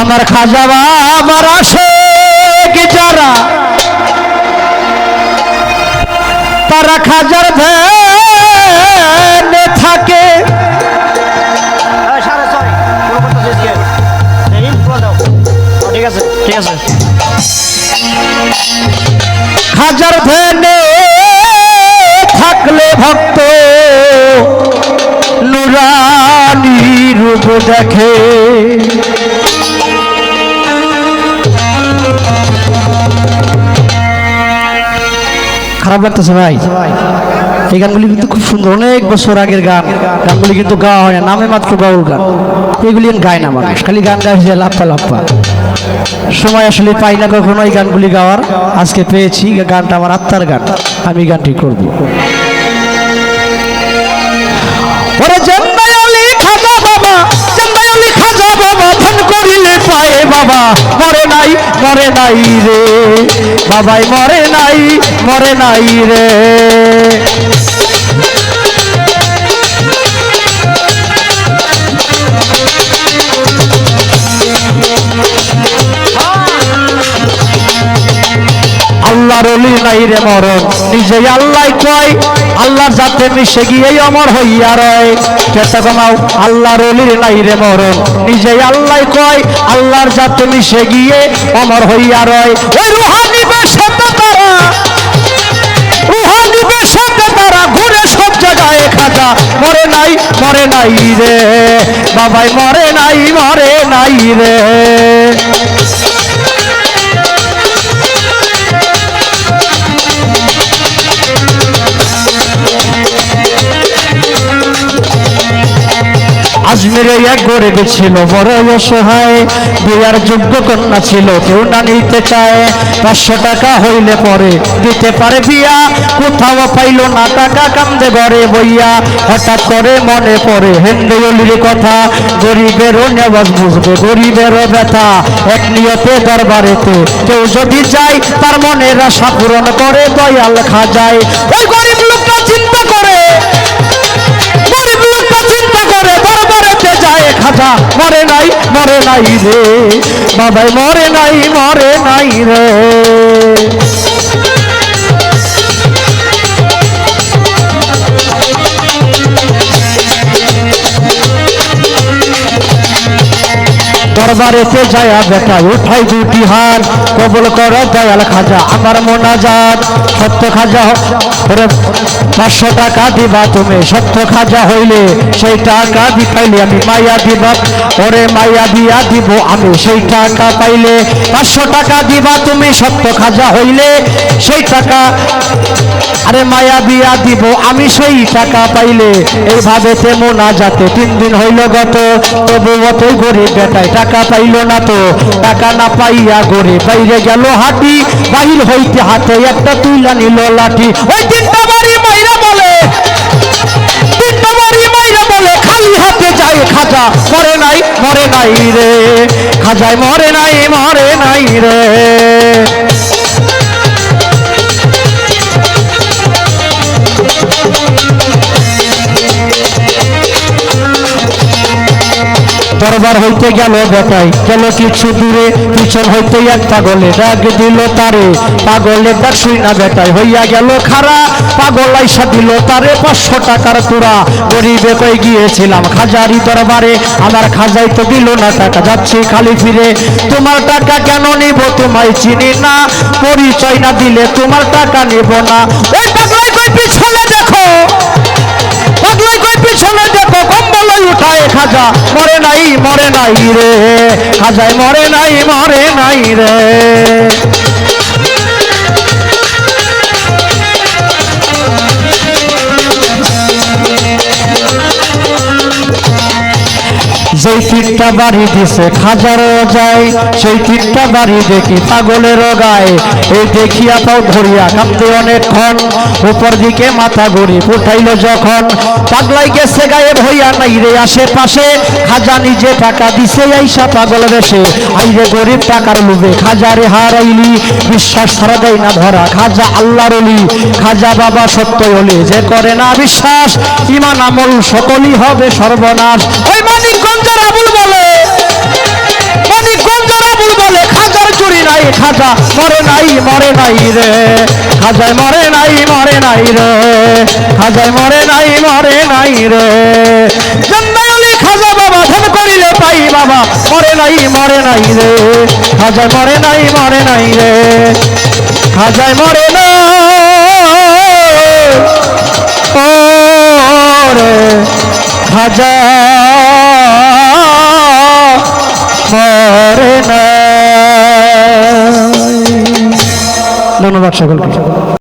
আমার খাজা বাবার আসে কি যারা? তারা খাজার ভ্যানে থাকে। ঠিক আছে ঠিক আছে। হাজার ভ্যানে দেখে খারাপ লাগতেছে ভাই। এই গানগুলি কিন্তু খুব সুন্দর। অনেক বছর আগের গান। গানগুলি কিন্তু গাওয়া হয় না। নামে মাত্র গাউল গান। এগুলি গায় না মানুষ। খালি গান গায় যে লাপ্পা লাপ্পা। সময় আসলে পাই না কখনো এই গানগুলি গাওয়ার। আজকে পেয়েছি গানটা আমার আত্মার গান। আমি গানটি করব। মরে নাই রে। বাবাই মরে নাই মরে নাই রে। আল্লাহর অলি নাই রে মরণ। নিজেই আল্লাহ কয় আল্লাহর যাতে মিশে গিয়ে অমর হইয়া রয়। চেষ্টা কমাও আল্লাহর অলির নাই রে মরণ। নিজেই আল্লাহ কয়, আল্লাহর যাতে মিশে গিয়ে অমর হইয়া রয়। ওই রুহানি বেশাতে তারা, রুহানি বেশাতে তারা, ঘুরে সব জায়গায় খাজা। মরে নাই মরে নাই রে। বাবাই মরে নাই মরে নাই রে। আজমিরে এক গরিব ছিল বড় অসহায়, বিয়ার যোগ্য কন্যা ছিল, কেউ না নিতে চায়। পাঁচশো টাকা হইলে পরে দিতে পারে বিয়া, কোথাও পাইল না টাকা, কান্দে ঘরে বইয়া। হঠাৎ করে মনে পড়ে হেন্দ্রলির কথা গরিবেরও নেওয়াজ বুঝবে গরিবেরও ব্যথা। এক নিয়তে দরবারেতে কেউ যদি যায়, তার মনের আশা পূরণ করে, দয়াল খাজায়। ওই গরিব লোকটা চিন্তা করে মরে নাই মরে নাই রে। বাবাই মরে নাই মরে নাই রে। দরবারেতে যায় বেটা উঠাই দুটি হার কবল কর দয়াল খাজা, আমার মোনাজাত সত্য খাজা পাঁচশো টাকা দিবা তুমি। সত্য খাজা হইলে সেই টাকা দি পাইলে আমি মাইয়া দিবা। ওরে মাইয়া দিয়া দিব আমি সেই টাকা পাইলে। পাঁচশো টাকা দিবা তুমি সত্য খাজা হইলে সেই টাকা আরে মায়া দিয়া দিব, আমি সেই টাকা পাইলে এইভাবে তেমন না যাতে। তিন দিন হইল গত তবু অতই গরিব বেটায় টাকা পাইল না তো, টাকা না পাইয়া গড়ে বাইরে গেল হাঁটি, বাহির হইতে হাতে একটা তুইলা নিল লাঠি। ওই তিনটা বাড়ি মাইরা বলে মাইরা বলে হাতে খাজা, মরে নাই মরে নাই রে। খাজায় মরে নাই মরে নাই রে। দরবার হইতে গেল বেটাই গেল কিছু দূরে, পিছন হইতে এক পাগলে ডাক দিল তারে। পাগলের ডাক না বেটাই হইয়া গেল খারা পাগল আইসা দিল তারে পাঁচশো টাকার তোরা গরিবে কই গিয়েছিলাম খাজারি দরবারে। আমার খাজাই তো দিল না টাকা, যাচ্ছি খালি ফিরে। তোমার টাকা কেন নিব তোমায় চিনি না। পরিচয় না দিলে তোমার টাকা নিব না। ওই পাগলাই কই পিছনে দেখো? পাগলাই কই পিছনে দেখো? কম্বলাই উঠায় খাজা। মরে নাই রে খাজায় মরে নাই মরে নাই রে। সেই তীরটা বাড়ি দিছে খাজারও যায়, সেই তীরটা বাড়ি দেখি পাগলেরও গায়ে। এই দেখিয়া পাও ধরিয়া কাঁপতে অনেকক্ষণ উপর দিকে মাথা গড়ি উঠাইল যখন। পাগলাই গেছে গায়ে ভইয়া নাই রে আশেপাশে, খাজা নিজে টাকা দিছে, আইসা পাগল বেশে আইরে গরিব টাকার লোভে খাজারে হারাইলি, বিশ্বাস ছাড়া দেয় না ধরা। খাজা আল্লাহর অলি, খাজা বাবা সত্য হলে যে করে না বিশ্বাস, ইমান আমল সকলই হবে সর্বনাশ। ওই মানিকগঞ্জের আবুল বলে খাজা মরে নাই মরে নাই রে। খাজায় মরে নাই মরে নাই রে। খাজায় মরে নাই মরে নাই রে। জন্মায়লি খাজা বাবা, ধন করিলে পাই বাবা, মরে নাই মরে নাই রে। খাজায় মরে নাই মরে নাই রে। খাজায় মরে না রে। খাজা ধন্যবাদ সকলকে।